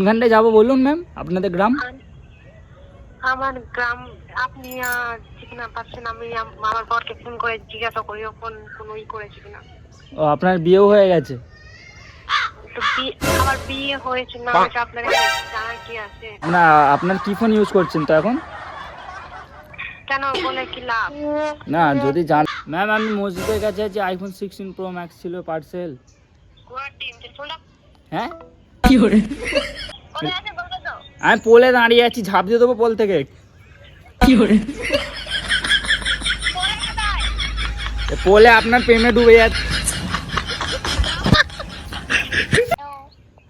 কোনখানটায় যাব বলুন ম্যাম আপনাদের গ্রাম। আমার গ্রাম আপনি ঠিক না পাচ্ছেন আমি আমার বরকে ফোন করে জিজ্ঞাসা করি ও ফোন কোনো ই করেছে কিনা। ও আপনার বিয়েও হয়ে গেছে? আমার বিয়ে হয়েছে না আপনার কি আছে? না আপনার কি ফোন ইউজ করছেন তো এখন? কেন বলে কি লাভ? না যদি জান ম্যাম আমি মসজিদের কাছে আছি আইফোন সিক্সটিন প্রো ম্যাক্স ছিল পার্সেল হ্যাঁ? কি তো আমি পোলে দাঁড়িয়ে আছি ঝাঁপ দিয়ে দেবো পোল থেকে। এ পোলে আপনার প্রেমে ডুবে যাচ্ছে।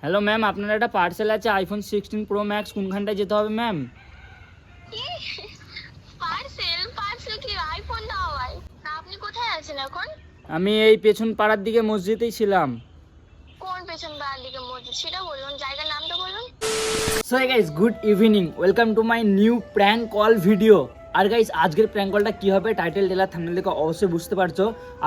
হ্যালো ম্যাম আপনার একটা পার্সেল আছে আইফোন সিক্সটিন প্রো ম্যাক্স কোনখানটায় যেতে হবে ম্যাম? পার্সেল? পার্সেল কি আইফোন দাও ভাই তা আপনি কোথায় আছেন এখন? আমি এই পেছন পাড়ার দিকে মসজিদেই ছিলাম। পেছন বাড়ার দিকে মসজিদ সেটা বলুন, জায়গার নামটা বলুন। So guys good evening welcome to my new prank call video R guys আজকের প্র্যাঙ্ক কী হবে? টাইটেল টেলার থামনেল দেখে অবশ্যই বুঝতে পারছ।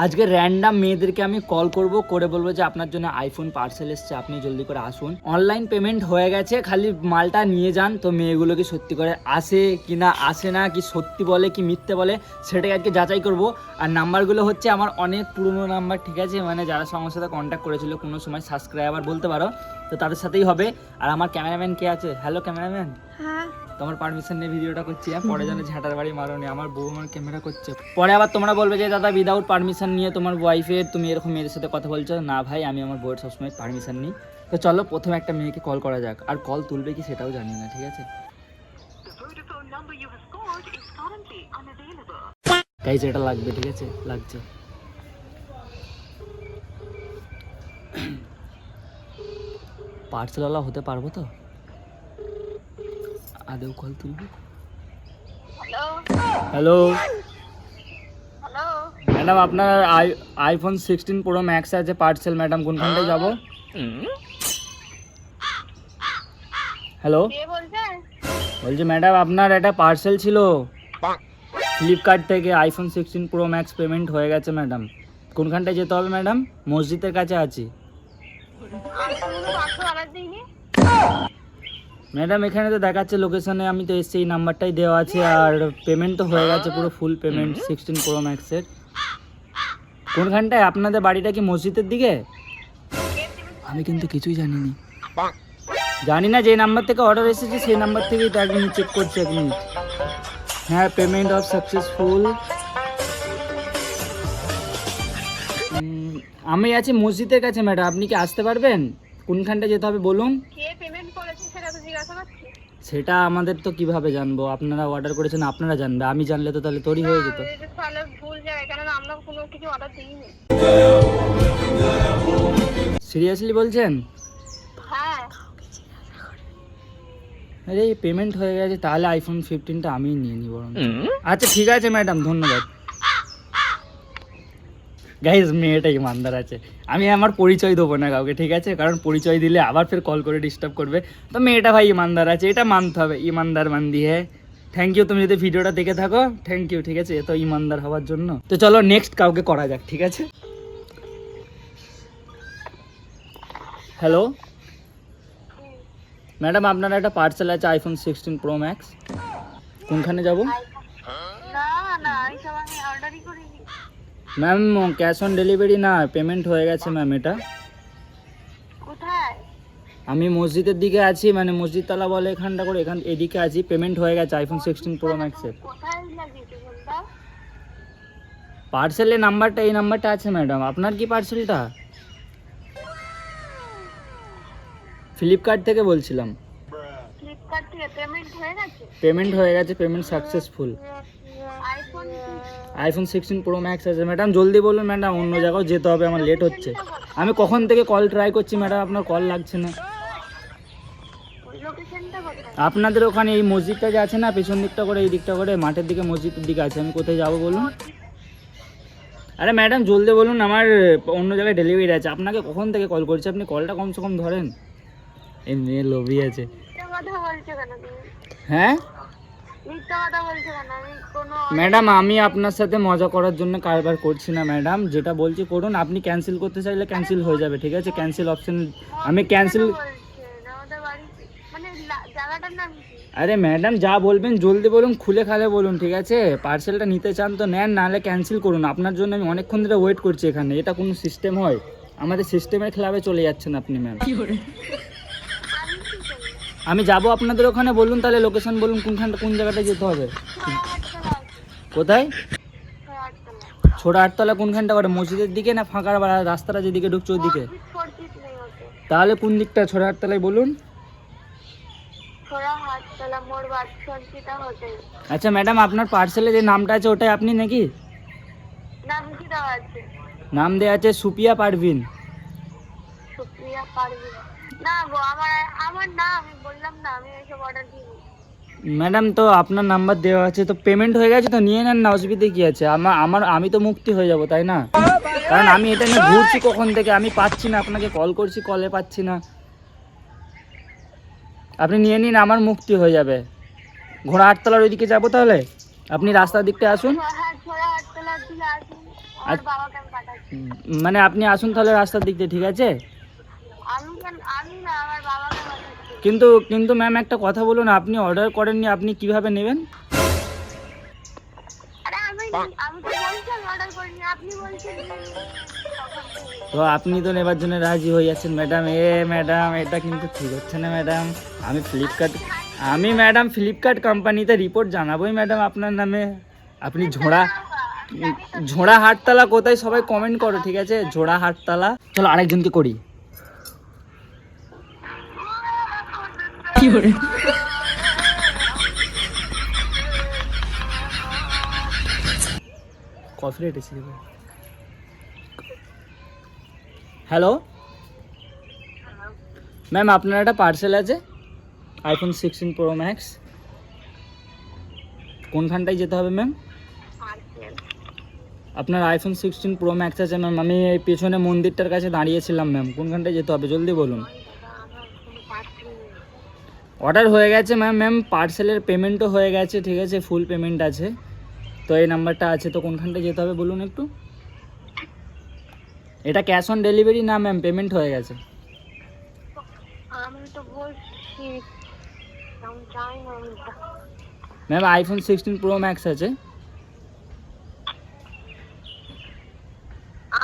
আজকে র্যান্ডাম মেয়েদেরকে আমি কল করব, করে বলব যে আপনার জন্য আইফোন পার্সেল এসছে, আপনি জলদি করে আসুন। অনলাইন পেমেন্ট হয়ে গেছে, খালি মালটা নিয়ে যান, তো মেয়েগুলো কি সত্যি করে আসে কি না, আসে না, কি সত্যি বলে, কি মিথ্যে বলে, সেটাকে আজকে যাচাই করব। আর নাম্বারগুলো হচ্ছে আমার অনেক পুরনো নাম্বার ঠিক আছে? মানে যারা আমার সাথে কন্ট্যাক্ট করেছিল, কোনো সময় সাবস্ক্রাইবার বলতে পারো, তো তাদের সাথেই হবে। আর আমার ক্যামেরাম্যান কে আছে? হ্যালো ক্যামেরাম্যান হ্যাঁ তোমার পারমিশন নিয়ে ভিডিওটা করছি হ্যাঁ? পরে যেন ঝাঁটার বাড়ি মারোনি, আমার বউ আমার ক্যামেরা করছে। পরে আবার তোমরা বলবে যে, দাদা উইদাউট পারমিশন নিয়ে তোমার ওয়াইফের তুমি এরকম মেয়েদের সাথে কথা বলছো? না ভাই, আমি আমার বউয়ের সবসময় পারমিশন নিই। তো চলো, প্রথমে একটা মেয়েকে কল করা যাক। আর কল তুলবে কি সেটাও জানি না, ঠিক আছে? গাইজ এটা লাগবে, ঠিক আছে? লাগছে। পার্সেলওয়ালা হতে পারব তো? আদেও কল তুলবে? হ্যালো হ্যালো হ্যালো ম্যাডাম আপনার I iPhone sixteen pro max আছে পার্সেল ম্যাডাম কোনখানটায় যাব? হ্যালো বলছি? ম্যাডাম আপনার একটা পার্সেল ছিল। ফ্লিপকার্ট থেকে iPhone sixteen pro max payment হয়ে গেছে ম্যাডাম কোনখানটায় যেতে হবে ম্যাডাম মসজিদের কাছে আছি। ম্যাডাম, এখানে তো দেখাচ্ছে লোকেশনে আমি তো এসছি, এই নাম্বারটাই দেওয়া আছে, আর পেমেন্ট তো হয়ে গেছে, পুরো ফুল পেমেন্ট সিক্সটিন প্রো ম্যাক্সের কোনখানটায়? আপনাদের বাড়িটা কি মসজিদের দিকে? আমি কিন্তু কিছুই জানি না জানি না যে নাম্বার থেকে অর্ডার এসেছে, সেই নাম্বার থেকেই তো এক মিনিট চেক করছি এক মিনিট হ্যাঁ পেমেন্ট অফ সাকসেসফুল আমি আছি মসজিদের কাছে, ম্যাডাম, আপনি কি আসতে পারবেন? কোনখানটা যেতে হবে, বলুন? সেটা আমাদের তো কীভাবে জানব? আপনারা অর্ডার করেছেন আপনারা জানবে। আমি জানলে তো তাহলে তোরই হয়ে যেত। সিরিয়াসলি বলছেন? আরে পেমেন্ট হয়ে গেছে তাহলে আইফোন ফিফটিনটা আমি নিয়ে নিই বরং আচ্ছা ঠিক আছে ম্যাডাম ধন্যবাদ। গাইজ মেয়েটা ইমানদার আছে। আমি আমার পরিচয় দেবো না কাউকে, ঠিক আছে? কারণ পরিচয় দিলে আবার ফের কল করে ডিস্টার্ব করবে। তো মেয়েটা ভাই ইমানদার আছে, এটা মানতে হবে। ইমানদার মান্দি হ্যাঁ? থ্যাংক ইউ তুমি যদি ভিডিওটা দেখে থাকো থ্যাংক ইউ ঠিক আছে? এত ইমানদার হওয়ার জন্য। তো চলো নেক্সট কাউকে করা যাক, ঠিক আছে? হ্যালো ম্যাডাম আপনার একটা পার্সেল আছে আইফোন সিক্সটিন প্রো ম্যাক্স কোনখানে যাব? না না, আমি অর্ডারই করিনি। ম্যাম ক্যাশ অন ডেলিভারি না পেমেন্ট হয়ে গেছে ম্যাম এটা। কোথায়? আমি মসজিদের দিকে আছি মানে মসজিদ তলা বলে এখানটা করে এখান এদিকে আছি পেমেন্ট হয়ে গেছে আইফোন সিক্সটিন প্রো ম্যাক্সের পার্সেলের নাম্বারটা এই নাম্বারটা আছে ম্যাডাম আপনার কি পার্সেলটা ফ্লিপকার্ট থেকে বলছিলাম। পেমেন্ট হয়ে গেছে? Payment successful iPhone sixteen pro max আছে। ম্যাডাম জলদি বলুন ম্যাডাম অন্য জায়গাও যেতে হবে আমার লেট হচ্ছে। আমি কখন থেকে কল ট্রাই করছি ম্যাডাম? আপনার কল লাগছে না। আপনাদের ওখানে এই মসজিদটা যে আছে না? পেছন দিকটা করে এই দিকটা করে মাঠের দিকে মসজিদের দিকে আছে। আমি কোথায় যাব বলুন? আরে ম্যাডাম জলদি বলুন আমার অন্য জায়গায় ডেলিভারি আছে। আপনাকে কখন থেকে কল করছি? আপনি কলটা কমসে কম ধরেন। এই মেয়ে লোভি আছে। হ্যাঁ? ম্যাডাম, আমি আপনার সাথে মজা করার জন্য কারবার করছি না, ম্যাডাম। যেটা বলছি, করুন, আপনি ক্যান্সেল করতে চাইলে ক্যান্সেল হয়ে যাবে, ঠিক আছে? ক্যান্সেল অপশন আমি ক্যান্সেল আরে ম্যাডাম, যা বলবেন, জলদি বলুন, খুলে খালে বলুন, ঠিক আছে? পার্সেলটা নিতে চান তো নেন, নাহলে ক্যান্সেল করুন। আপনার জন্য আমি অনেকক্ষণ ধরে ওয়েট করছি এখানে। এটা কোনো সিস্টেম হয়। আমাদের সিস্টেমের খেলাবে চলে যাচ্ছেন আপনি ম্যাম আমি যাব আপনাদের ওখানে বলুন তাহলে লোকেশন বলুন কোনখানটা কোন জায়গাটা যেতে হবে। কোথায়? ছোট আটতলা কোনখানটা করে মসজিদের দিকে না ফাঁকা রাস্তাটা যেদিকে ঢুকছে ওতে তাহলে কোন দিকটা ছোট আটতলায় বলুন। আচ্ছা ম্যাডাম আপনার পার্সেলে যে নামটা আছে ওটাই আপনি নাকি? নাম দেওয়া আছে? নাম দেওয়া আছে সুপিয়া পারভিন। সুপ্রিয়া পারভিন। না গো আমার আমার না আমি বললাম না আমি এসব অর্ডার দিই। ম্যাডাম তো আপনার নাম্বার দেওয়া আছে তো পেমেন্ট হয়ে গেছে তো নিয়ে নেন না অসুবিধে কি আছে? আমার আমার আমি তো মুক্তি হয়ে যাব তাই না? কারণ আমি এটা নিয়ে ঘুরছি কখন থেকে আমি পাচ্ছি না আপনাকে কল করছি কলে পাচ্ছি না। আপনি নিয়ে নিন আমার মুক্তি হয়ে যাবে। ঘোড়া আটতলার ওইদিকে যাব তাহলে? আপনি রাস্তার দিকটা আসুন। আচ্ছা। মানে আপনি আসুন তাহলে রাস্তার দিক দিয়ে ঠিক আছে আমি কেন আমি না আমার বাবাকে পাঠাচ্ছি কিন্তু কিন্তু ম্যাম একটা কথা বলুন আপনি অর্ডার করেননি আপনি কীভাবে নেবেন? আরে আমি আমি তো বলছি আমি অর্ডার করিনি আপনি বলছেন তখন থেকে। তো আপনি তো নেবার জন্য রাজি হয়ে যাচ্ছেন ম্যাডাম এ ম্যাডাম এটা কিন্তু ঠিক হচ্ছে না ম্যাডাম আমি ফ্লিপকার্ট আমি ম্যাডাম ফ্লিপকার্ট কোম্পানিতে রিপোর্ট জানাবোই ম্যাডাম আপনার নামে। আপনি ঝোড়া ঝোড়া হাটতলা কোথায়? সবাই কমেন্ট করো ঠিক আছে? ঝোড়া হাটতলা। চলো আরেকজনকে করি। কি করে হ্যালো ম্যাম আপনার একটা পার্সেল আছে আইফোন সিক্সটিন প্রো ম্যাক্স কোনখানটায় যেতে হবে ম্যাম আপনার আইফোন সিক্সটিন প্রো ম্যাক্স আছে ম্যাম আমি এই পেছনে মন্দিরটার কাছে দাঁড়িয়েছিলাম ম্যাম কোনখানটায় যেতে হবে, জলদি বলুন আমার কোনো পার্সেল নেই অর্ডার হয়ে গেছে ম্যাম ম্যাম পার্সেলের পেমেন্টও হয়ে গেছে ঠিক আছে ফুল পেমেন্ট আছে। তো এই নাম্বারটা আছে তো কোনখানটায় যেতে হবে বলুন একটু? এটা ক্যাশ অন ডেলিভারি না ম্যাম পেমেন্ট হয়ে গেছে? Ma'am iPhone sixteen pro max আছে।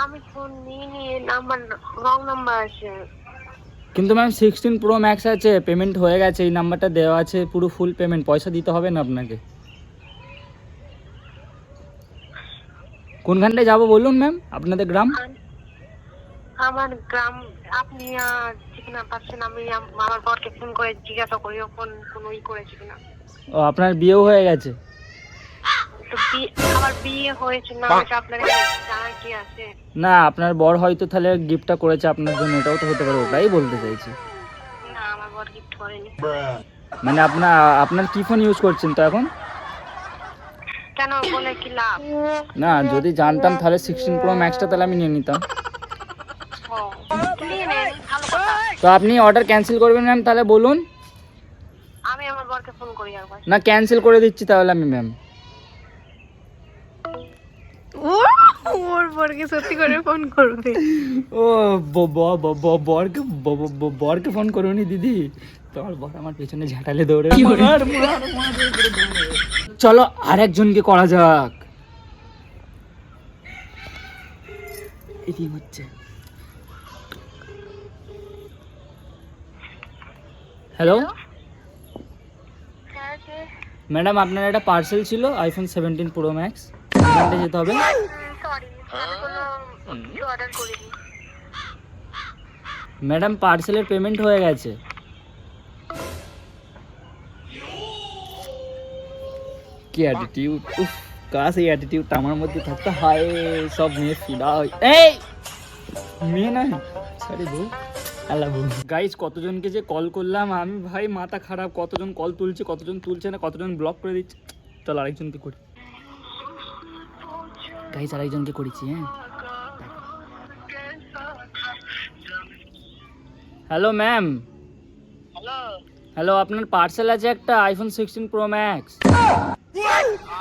আমি ফোন নিয়ে নিয়ে নাম্বার রং নাম্বার আছে। কিন্তু ম্যাম সিক্সটিন প্রো ম্যাক্স আছে পেমেন্ট হয়ে গেছে এই নাম্বারটা দেওয়া আছে পুরো ফুল পেমেন্ট পয়সা দিতে হবে না আপনাকে। কোনখানটায় যাব বলুন ম্যাম আপনাদের গ্রাম? আমার গ্রাম আপনি আহ, ঠিকানা পাচ্ছেন আমি আম- আমার বরকে ফোন করে জিজ্ঞাসা করি ফোন কোনো ই করেছে কিনা। ও আপনার বিয়েও হয়ে গেছে? আমার বিয়ে হয়েছে না আপনার জানার কি আছে? না আপনার বর হয়তো তাহলে গিফটটা করেছে আপনার জন্য এটাও তো হতে পারে ওটাই বলতে চাইছি। না আমার বর গিফট করেনি। মানে আপনার আপনার কি ফোন ইউজ করছেন তো এখন? কেন বলে কি লাভ? না যদি জানতাম তাহলে সিক্সটিন প্রো ম্যাক্সটা তাহলে আমি নিয়ে নিতাম। তো আপনি অর্ডার ক্যান্সেল করবেন ম্যাম তাহলে বলুন। আমি আমার বরকে ফোন করি একবার। না ক্যান্সেল করে দিচ্ছি তাহলে আমি ম্যাম ও ওর বরকে সত্যি করে ফোন করবে ও ব- ব- ব- ব- বরকে বরকে ফোন করুনি দিদি। তোমার বর আমার পেছনে ঝাঁটালে দৌড়ে। মার, মার, মার করে দৌড়ে। চলো আরেকজনকে করা যাক। এটি হচ্ছে। হ্যালো হ্যাঁ ম্যাডাম আপনার একটা পার্সেল ছিল আইফোন সেভেন্টিন প্রো ম্যাক্স যেতে হবে। ম্যাডাম পার্সেলের পেমেন্ট হয়ে গেছে। কি অ্যাটিটিউড উফ কাজ এই অ্যাটিটিউডটা আমার মধ্যে থাকতে হায় সব মেয়ে ফিদা হয়। এই! মেয়ে নয় সরি বউ। আল্লাহ বউ গাইজ কতজনকে যে কল করলাম আমি ভাই মাথা খারাপ। কতজন কল তুলছে কতজন তুলছে না কতজন ব্লক করে দিচ্ছে। চল আরেকজনকে করি। গাইজ আরেকজনকে করেছি হ্যাঁ? হ্যালো ম্যাম হ্যালো হ্যালো আপনার পার্সেল আছে একটা iPhone sixteen pro max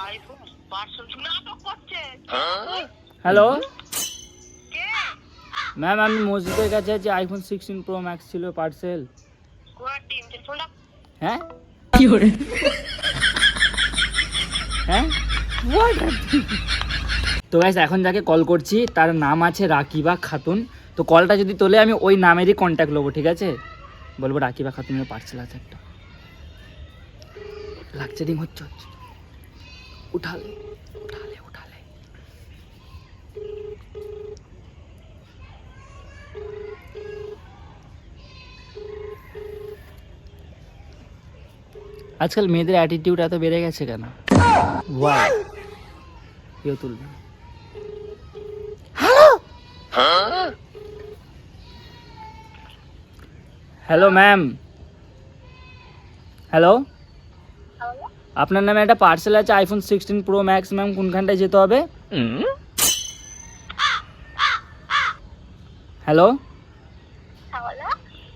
iPhone parcel নাটক করছে। হ্যালো ম্যাম আমি মসজিদের কাছে আছি আইফোন সিক্সটিন প্রো ম্যাক্স ছিল পার্সেল কোয়ার টিম ফোনটা? হ্যাঁ? হ্যাঁ? What? happened? তো গাইস এখন যাকে কল করছি তার নাম আছে রাকিবা খাতুন। তো কলটা যদি তোলে আমি ওই নামেরই কন্ট্যাক্ট নেব ঠিক আছে? বলব রাকিবা খাতুনের পার্সেল আছে একটা। লাগছে রিং হচ্ছে হচ্ছে উঠালে উঠালে উঠালে। আজকাল মেয়েদের অ্যাটিটিউড এত বেড়ে গেছে কেন? ওয়াও কেউ তুলবে না। হ্যালো ম্যাম হ্যালো আপনার নামে একটা পার্সেল আছে iPhone sixteen pro max ma'am কোনখানটায় যেতে হবে? হ্যালো হ্যাঁ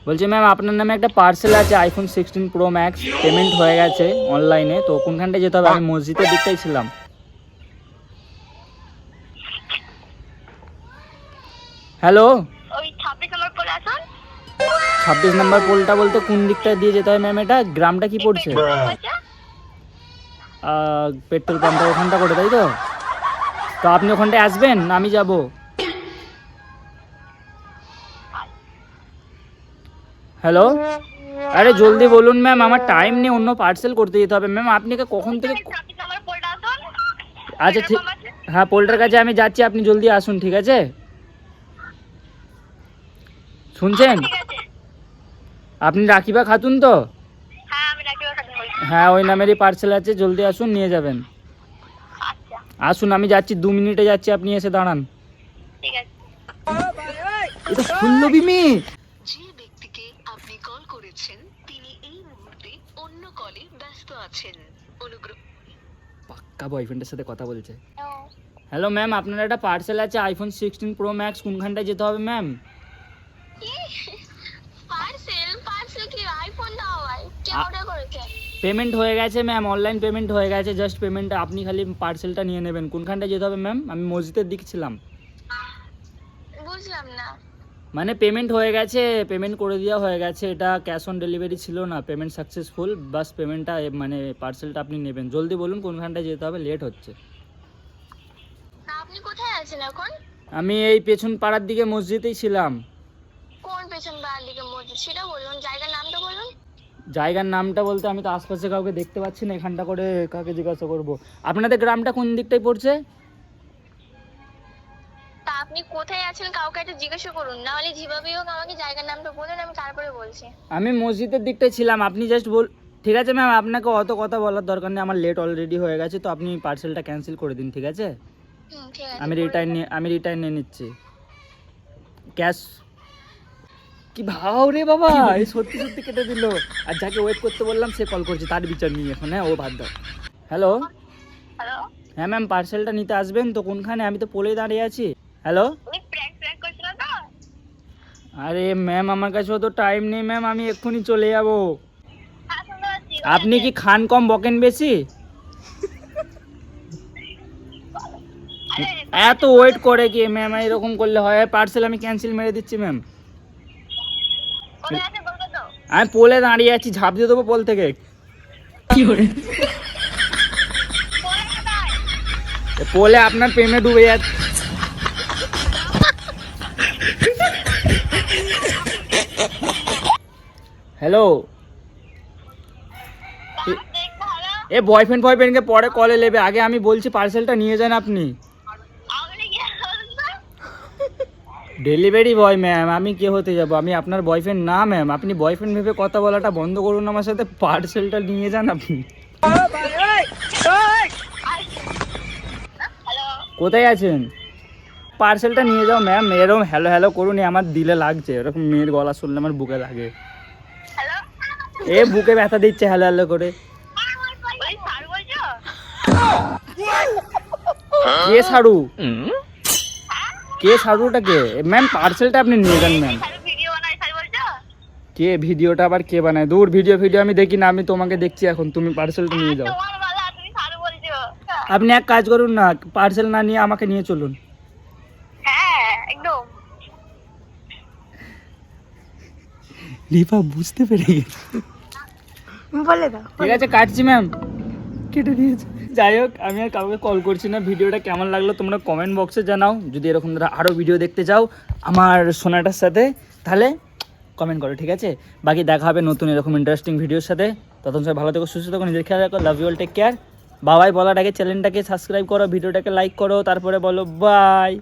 বলছি ম্যাম আপনার নামে একটা পার্সেল আছে iPhone sixteen pro max payment হয়ে গেছে অনলাইনে তো কোনখানটায় যেতে হবে? আমি মসজিদের দিকটাই ছিলাম। হ্যালো? ওই ছাব্বিশ নম্বর আসুন পোলটা বলতে কোন দিকটা দিয়ে যেতে হয় ম্যাম এটা? গ্রামটা কি পড়ছে? পেট্রোল পাম্পটা ওখানটা করে তাই তো? তো আপনি ওখানটায় আসবেন? আমি যাব। হ্যালো? আরে জলদি বলুন ম্যাম আমার টাইম নেই অন্য পার্সেল করতে যেতে হবে। ম্যাম আপনাকে কখন থেকে আচ্ছা ঠিক হ্যাঁ পোলটার কাছে আমি যাচ্ছি আপনি জলদি আসুন ঠিক আছে? শুনছেন? আপনি রাখিবা খাতুন তো? হ্যাঁ হ্যাঁ ওই নামেরই পার্সেল আছে জলদি আসুন নিয়ে যাবেন। আচ্ছা। আসুন আমি যাচ্ছি দু মিনিটে যাচ্ছি আপনি এসে দাঁড়ান। এটা পল্লবী মেয়ে যে ব্যক্তিকে আপনি কল করেছেন তিনি এই মুহূর্তে অন্য কলে ব্যস্ত আছেন। অনুগ্রহ পাক্কা বয়ফ্রেন্ডের সাথে কথা বলছে। হ্যালো ম্যাম আপনার একটা পার্সেল আছে আইফোন সিক্সটিন প্রো ম্যাক্স কোনখানটায় যেতে হবে ম্যাম পার্সেল পার্সেল কি? আইফোন দাও ভাই কে অর্ডার করেছে? পেমেন্ট হয়ে গেছে ম্যাম অনলাইন পেমেন্ট হয়ে গেছে জাস্ট পেমেন্টটা আপনি খালি পার্সেলটা নিয়ে নেবেন। কোনখানটায় যেতে হবে ম্যাম আমি মসজিদের দিকে ছিলাম। বুঝলাম না। মানে পেমেন্ট হয়ে গেছে পেমেন্ট করে দেওয়া হয়ে গেছে। এটা ক্যাশ অন ডেলিভারি ছিল না পেমেন্ট সাকসেসফুল বাস পেমেন্টটা মানে পার্সেলটা আপনি নেবেন। জলদি বলুন কোনখানটায় যেতে হবে লেট হচ্ছে। আপনি কোথায় আছেন এখন? আমি এই পেছন পাড়ার দিকে মসজিদেই ছিলাম। কোন পেছন বাড়ির দিকে মসজিদ সেটা বলুন জায়গার নামটা বলুন। জায়গার নামটা বলতে আমি তো আশপাশে কাউকে দেখতে পাচ্ছি না এখানটা করে কাকে জিজ্ঞাসা করব। আপনাদের গ্রামটা কোন দিকটায় পড়ছে? তা আপনি কোথায় আছেন কাউকে একটা জিজ্ঞাসা করুন না হলে যেভাবেই হোক আমাকে জায়গার নামটা বলুন আমি তারপরে বলছি। আমি মসজিদের দিকটায় ছিলাম আপনি জাস্ট বল ঠিক আছে ম্যাম আপনাকে অত কথা বলার দরকার নেই আমার লেট অলরেডি হয়ে গেছে তো আপনি পার্সেলটা ক্যান্সেল করে দিন ঠিক আছে? আমি রিটার্ন আমি রিটার্ন নিয়ে নিচ্ছি। ক্যাশ কি ভাও রে বাবা এই সত্যি সত্যি কেটে দিল। আর যাকে ওয়েট করতে বললাম সে কল করছে তার বিচার নিয়ে এখন হ্যাঁ ও বাদ দাও। হ্যালো হ্যালো হ্যাঁ ম্যাম পার্সেলটা নিতে আসবেন তো কোনখানে? আমি তো পোলেই দাঁড়িয়ে আছি। হ্যালো উনি প্র্যাঙ্ক প্র্যাঙ্ক করছিল তো? আরে ম্যাম আমার কাছে অত টাইম নেই ম্যাম আমি এক্ষুনি চলে যাব। আপনি কি খান কম বকেন বেশি? এত ওয়েট করে কি ম্যাম এরকম করলে হয়। পার্সেল আমি ক্যান্সেল মেরে দিচ্ছি ম্যাম কোথায় আছে বলবে তো আমি পোলে দাঁড়িয়ে আছি, ঝাঁপ দিয়ে দেবো পোল থেকে। পোলে আপনার প্রেমে ডুবে যাচ্ছে। হ্যালো এ বয়ফ্রেন্ড বয়ফ্রেন্ডকে পরে কলে নেবে। আগে আমি বলছি পার্সেলটা নিয়ে যান আপনি। ডেলিভারি বয় ম্যাম আমি কে হতে যাব? আমি আপনার বয়ফ্রেন্ড না ম্যাম আপনি বয়ফ্রেন্ড ভেবে কথা বলাটা বন্ধ করুন আমার সাথে পার্সেলটা নিয়ে যান আপনি। কোথায় আছেন? পার্সেলটা নিয়ে যাও ম্যাম এরকম হ্যালো হ্যালো করুন আমার দিলে লাগছে। এরকম মেয়ের গলা শুনলে আমার বুকে লাগে। এ বুকে ব্যথা দিচ্ছে হ্যালো হ্যালো করে। কে সারু? কে সারুটা কে? ম্যাম পার্সেলটা আপনি নিয়ে যান ম্যাম কে ভিডিওটা আবার কে বানায়? দূর ভিডিও ভিডিও আমি দেখি না আমি তোমাকে দেখছি এখন তুমি পার্সেলটা নিয়ে যাও। আপনি এক কাজ করুন না পার্সেল না নিয়ে আমাকে নিয়ে চলুন। হ্যাঁ একদম। রিপা বুঝতে পেরে গেছে। বলে দাও ঠিক আছে কাটছি ম্যাম কেটে দিয়েছে। যাই হোক, আমি আর কাউকে কল করছি না। ভিডিওটা কেমন লাগল তোমরা কমেন্ট বক্সে জানাও। যদি এরকম ধরো আরও ভিডিও দেখতে চাও আমার সোনাটার সাথে, তাহলে কমেন্ট করো, ঠিক আছে? বাকি দেখা হবে নতুন এরকম ইন্টারেস্টিং ভিডিওর সাথে। ততক্ষণ সবাই ভালো থেকো, সুস্থ থাকো, নিজের খেয়াল রাখো love you all take care Babai বলাটাকে চ্যানেলটাকে সাবস্ক্রাইব করো, ভিডিওটাকে লাইক করো, তারপরে বলো বাই